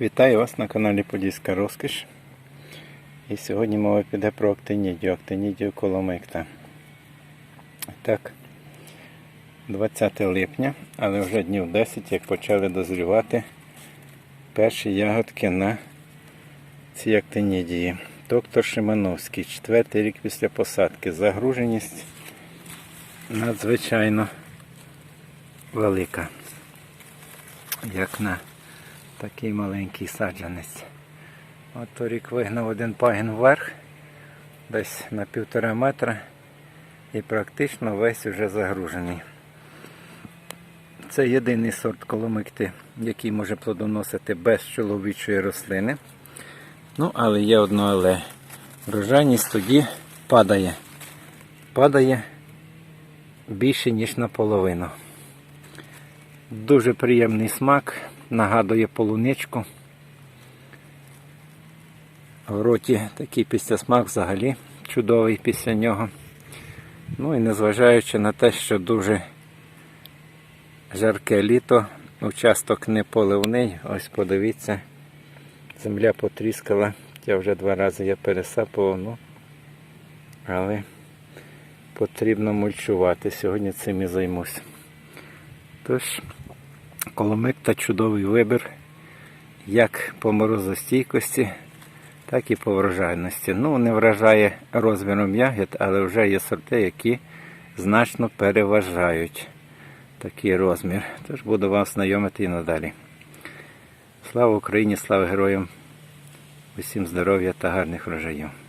Вітаю вас на каналі Подільська Розкіш. І сьогодні мова піде про актинідію, актинідію коломикта. Так, 20 липня, але вже днів 10, як почали дозрівати перші ягодки на цій актинідії. Доктор Шимановський, четвертий рік після посадки. Загруженість надзвичайно велика. Як на такий маленький саджанець. От торік вигнав один пагін вверх, десь на півтора метра і практично весь уже загружений. Це єдиний сорт коломикти, який може плодоносити без чоловічої рослини. Ну, але є одно але. Врожайність тоді падає. Падає більше, ніж наполовину. Дуже приємний смак, нагадує полуничку. В роті такий післясмак взагалі чудовий після нього. Ну і незважаючи на те, що дуже жарке літо, участок не поливний, ось подивіться, земля потріскала. Я вже два рази я пересапував, ну, але потрібно мульчувати. Сьогодні цим і займусь. Тож, коломик та чудовий вибір як по морозостійкості, так і по врожайності. Ну, не вражає розміром ягід, але вже є сорти, які значно переважають такий розмір. Тож буду вам знайомити і надалі. Слава Україні, слава героям! Усім здоров'я та гарних врожаїв!